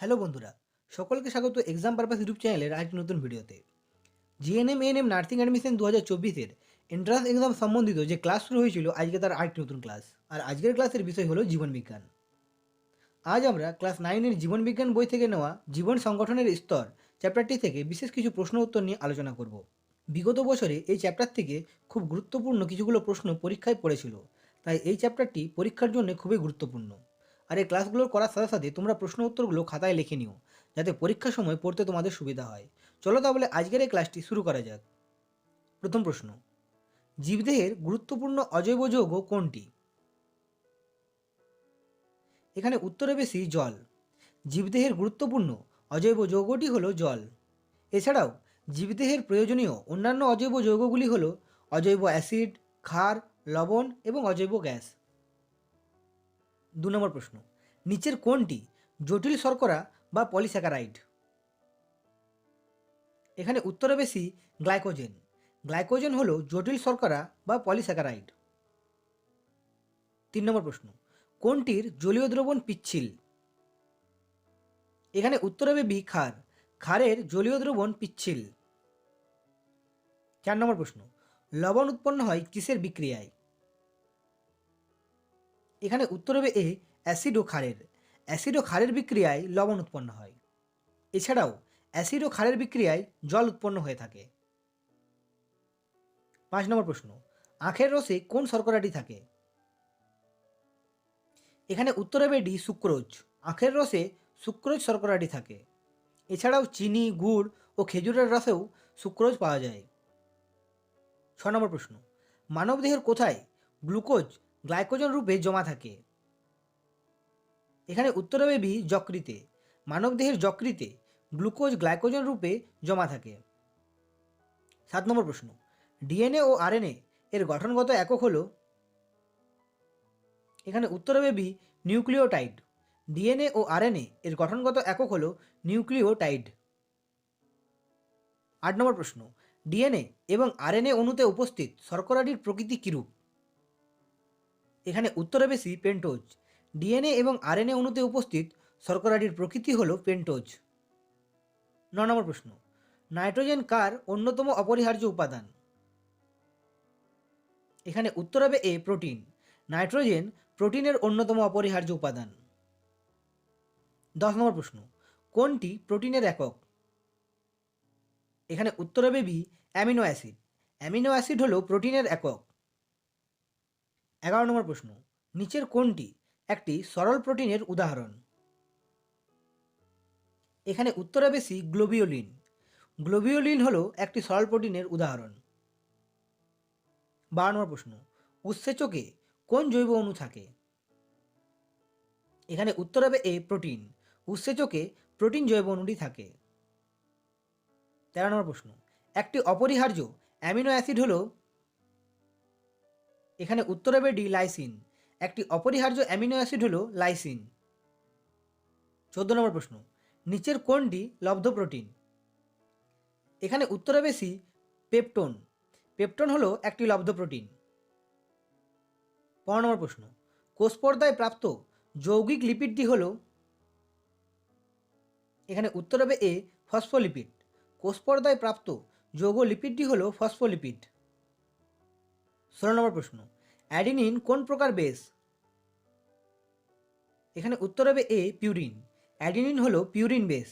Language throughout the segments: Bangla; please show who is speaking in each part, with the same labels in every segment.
Speaker 1: হ্যালো বন্ধুরা, সকলকে স্বাগত এক্সাম পারপাস ইউটিউব চ্যানেলের আরেকটি নতুন ভিডিওতে। জিএনএম এএনএম নার্সিং অ্যাডমিশন দু হাজার চব্বিশের এন্ট্রান্স এক্সাম সম্বন্ধিত যে ক্লাস শুরু হয়েছিল, আজকে তার আরেকটি নতুন ক্লাস আর আজকের ক্লাসের বিষয় হলো জীবনবিজ্ঞান আজ আমরা ক্লাস নাইনের জীবনবিজ্ঞান বই থেকে নেওয়া জীবন সংগঠনের স্তর চ্যাপ্টারটি থেকে বিশেষ কিছু প্রশ্ন উত্তর নিয়ে আলোচনা করব। বিগত বছরে এই চ্যাপ্টার থেকে খুব গুরুত্বপূর্ণ কিছুগুলো প্রশ্ন পরীক্ষায় পড়েছিল, তাই এই চ্যাপ্টারটি পরীক্ষার জন্য খুবই গুরুত্বপূর্ণ। আর এই ক্লাসগুলো করার সাথে সাথে তোমরা প্রশ্ন উত্তরগুলো খাতায় লিখে নিও, যাতে পরীক্ষার সময় পড়তে তোমাদের সুবিধা হয়। চলো তাহলে আজকের এই ক্লাসটি শুরু করা যাক। প্রথম প্রশ্ন, জীবদেহের গুরুত্বপূর্ণ অজৈব যৌগ কোনটি? এখানে উত্তরে বেশি জল। জীবদেহের গুরুত্বপূর্ণ অজৈব যৌগটি হলো জল। এছাড়াও জীবদেহের প্রয়োজনীয় অন্যান্য অজৈব যৌগগুলি হলো অজৈব অ্যাসিড, ক্ষার, লবণ এবং অজৈব গ্যাস। দু নম্বর প্রশ্ন, নিচের কোনটি জটিল শর্করা বা পলিস্যাকারাইড? এখানে উত্তরে বেশি গ্লাইকোজেন। গ্লাইকোজেন হলো জটিল শর্করা বা পলিস্যাকারাইড। তিন নম্বর প্রশ্ন, কোনটির জলীয় দ্রবণ পিচ্ছিল? এখানে উত্তর হবে বি ক্ষার। ক্ষারের জলীয় দ্রবণ পিচ্ছিল। চার নম্বর প্রশ্ন, লবণ উৎপন্ন হয় কিসের বিক্রিয়ায়? এখানে উত্তর হবে এ অ্যাসিড ও ক্ষারের অ্যাসিড ও ক্ষারের বিক্রিয়ায় লবণ উৎপন্ন হয়। এছাড়াও অ্যাসিড ও ক্ষারের বিক্রিয়ায় জল উৎপন্ন হয়ে থাকে। পাঁচ নম্বর প্রশ্ন, আখের রসে কোন শর্করাটি থাকে? এখানে উত্তর হবে ডি, সুক্রোজ। আখের রসে সুক্রোজ শর্করাটি থাকে। এছাড়াও চিনি, গুড় ও খেজুরের রসেও সুক্রোজ পাওয়া যায়। ছ নম্বর প্রশ্ন, মানবদেহের কোথায় গ্লুকোজ গ্লাইকোজেন রূপে জমা থাকে। এখানে উত্তর হবে যকৃতে। মানবদেহের যকৃতে গ্লুকোজ গ্লাইকোজেন রূপে জমা থাকে। সাত নম্বর প্রশ্ন, ডিএনএ ও আরএনএ এর গঠনগত একক হল? এখানে উত্তর নিউক্লিওটাইড। ডিএনএ ও আরএনএ এর গঠনগত একক হল নিউক্লিওটাইড। আট নম্বর প্রশ্ন, ডিএনএ এবং আরএনএ অণুতে উপস্থিত শর্করাটির প্রকৃতি কীরূপ? এখানে উত্তরে বেশি পেন্টোজ। ডিএনএ এবং আরএনএ অণুতে উপস্থিত শর্করাটির প্রকৃতি হল পেন্টোজ। ন নম্বর প্রশ্ন, নাইট্রোজেন কার অন্যতম অপরিহার্য উপাদান? এখানে উত্তর হবে এ, প্রোটিন। নাইট্রোজেন প্রোটিনের অন্যতম অপরিহার্য উপাদান। দশ নম্বর প্রশ্ন, কোনটি প্রোটিনের একক? এখানে উত্তর হবে B, amino acid. Amino acid হলো প্রোটিনের একক। এগারো নম্বর প্রশ্ন, নিচের কোনটি একটি সরল প্রোটিনের উদাহরণ? এখানে উত্তরে বেশি গ্লোবিওলিন। গ্লোবিওলিন হলো একটি সরল প্রোটিনের উদাহরণ। বারো নম্বর প্রশ্ন, উৎসেচকে কোন জৈব অণু থাকে? এখানে উত্তর হবে এ, প্রোটিন। উৎসেচকে প্রোটিন জৈব অণুটি থাকে। তেরো নম্বর প্রশ্ন, একটি অপরিহার্য অ্যামিনো অ্যাসিড হলো এখানে উত্তর হবে ডি লাইসিন একটি অপরিহার্য অ্যামিনো অ্যাসিড হলো লাইসিন। চোদ্দ নম্বর প্রশ্ন, নিচের কোনটি লব্ধ প্রোটিন? এখানে উত্তর হবে সি, পেপটোন। পেপটোন হলো একটি লব্ধ প্রোটিন। পনেরো নম্বর প্রশ্ন, কোষ পর্দায় প্রাপ্ত যৌগিক লিপিডটি হল? এখানে উত্তর হবে এ, ফসফোলিপিড। কোষ পর্দায় প্রাপ্ত যৌগ লিপিডটি হল ফসফোলিপিড। ষোলো নম্বর প্রশ্ন, অ্যাডিনিন কোন প্রকার বেস এখানে উত্তর হবে এ, পিউরিন। অ্যাডিনিন হল পিউরিন বেস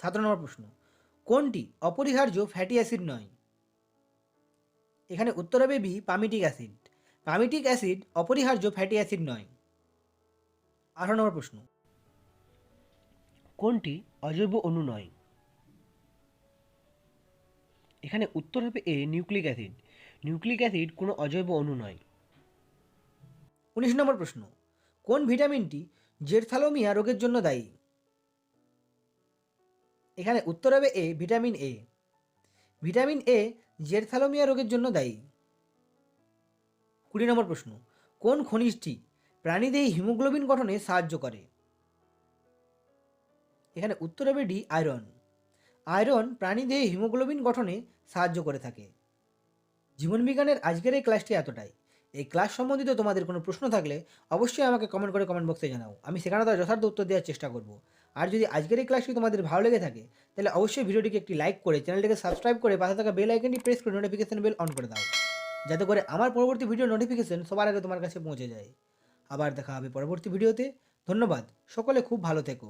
Speaker 1: সতেরো নম্বর প্রশ্ন, কোনটি অপরিহার্য ফ্যাটি অ্যাসিড নয়? এখানে উত্তর হবে B, palmitic acid. Palmitic acid অপরিহার্য ফ্যাটি অ্যাসিড নয়। আঠারো নম্বর প্রশ্ন, কোনটি অজৈব অণু নয়? এখানে উত্তর হবে A, nucleic acid. Nucleic acid কোনো অজৈব অণু নয়। উনিশ নম্বর প্রশ্ন, কোন ভিটামিনটি জেরথালোমিয়া রোগের জন্য দায়ী? এখানে উত্তর হবে এ, ভিটামিন এ। ভিটামিন এ জেরথালোমিয়া রোগের জন্য দায়ী। কুড়ি নম্বর প্রশ্ন, কোন খনিজটি প্রাণীদেহে হিমোগ্লোবিন গঠনে সাহায্য করে? এখানে উত্তর হবে ডি, আয়রন। আয়রন প্রাণীদেহে হিমোগ্লোবিন গঠনে সাহায্য করে থাকে। জীবনবিজ্ঞানের আজকের এই ক্লাসটি এতটাই। এই ক্লাস সম্বন্ধিত তোমাদের কোনো প্রশ্ন থাকলে অবশ্যই আমাকে কমেন্ট করে কমেন্ট বক্সে জানাও। আমি সেখানে তার যথার্থ উত্তর দেওয়ার চেষ্টা করব। আর যদি আজকের এই ক্লাসটি তোমাদের ভালো লেগে থাকে, তাহলে অবশ্যই ভিডিওটিকে একটি লাইক করে, চ্যানেলটিকে সাবস্ক্রাইব করে পাশে থাকা বেল আইকনটি প্রেস করে নোটিফিকেশন বেল অন করে দাও। যাতে করে আমার পরবর্তী ভিডিও নোটিফিকেশন সবার আগে তোমার কাছে পৌঁছে যায়। আবার দেখা হবে পরবর্তী ভিডিওতে ধন্যবাদ। সকলে খুব ভালো থেকো।